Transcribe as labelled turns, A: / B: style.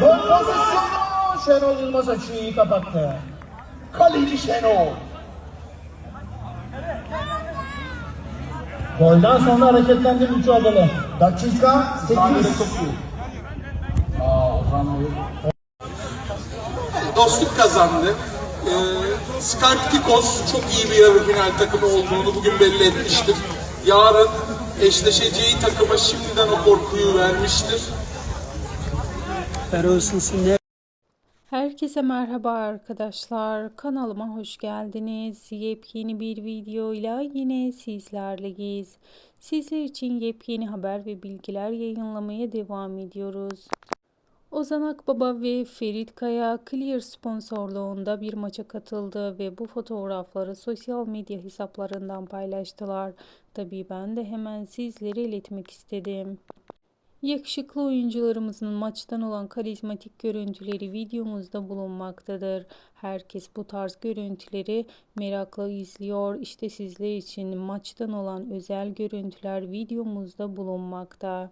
A: Gol pozisyonu. Şenol Yılmaz açıyı iyi kapattı. Kaleci Şenol. Golden sonra hareketlendi mücadele. Dakika 8.
B: dostluk kazandı. Ee, Skarptikos çok iyi bir yarı final takımı olduğunu bugün belli etmiştir. Yarın eşleşeceği takıma şimdiden o korkuyu vermiştir.
C: Herkese merhaba arkadaşlar. Kanalıma hoş geldiniz. Yepyeni bir videoyla yine sizlerleyiz. Sizler için yepyeni haber ve bilgiler yayınlamaya devam ediyoruz. Ozan Akbaba ve Ferit Kaya Clear sponsorluğunda bir maça katıldı ve bu fotoğrafları sosyal medya hesaplarından paylaştılar. Tabii ben de hemen sizlere iletmek istedim. Yakışıklı oyuncularımızın maçtan olan karizmatik görüntüleri videomuzda bulunmaktadır. Herkes bu tarz görüntüleri merakla izliyor. İşte sizler için maçtan olan özel görüntüler videomuzda bulunmakta.